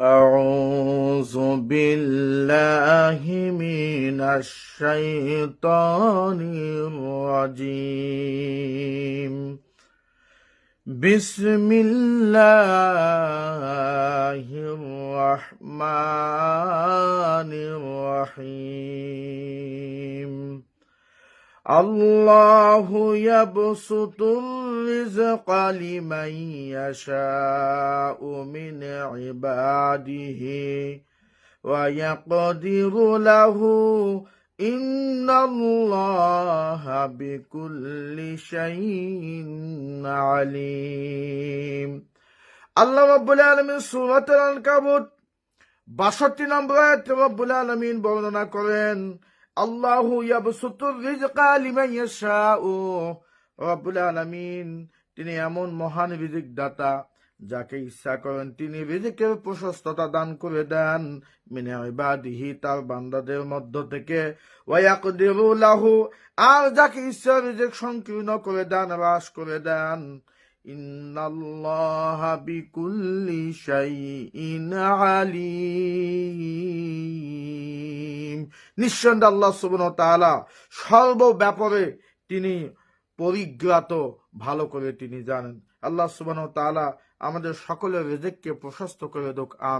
أعوذ بالله من الشيطان الرجيم بسم الله الرحمن الرحيم الله يبسط الرزق لمن يشاء من عباده ويقدر له إن الله بكل شيء عليم আল্লাহ রব্বুল আলমিন সুরাতুল আনকাবুত বাষট্টি নম্বর আয়াতে রব্বুল আলমিন বর্ণনা করেন আল্লাহু ইয়াবসুতুর রিজকা লিমান ইয়াশাউ রব্বুল আলামিন তিনি এমন মহান রিজিক দাতা যাকে ইচ্ছা করেন তিনি রিজিকের প্রশস্ততা দান করে দেন। মিনে ইবাদিহি, তার বান্দাদের মধ্য থেকে। ওয়ায়াকদিরু লাহু, আর যাকে ইচ্ছা রিজিক সংকীর্ণ করে দেন, হ্রাস করে দেন। ইন্নাল্লাহা বিকুল্লি শাইইন আলিম। নিঃসন্দেহে আল্লাহ সুবহানাহু ওয়া তাআলা সর্ব ব্যাপারে তিনি পরিজ্ঞাত ভালো করে তিনি জানেন। আল্লাহ সুবান তালা আমাদের সকলের রেজেককে প্রশস্ত করে দোক আম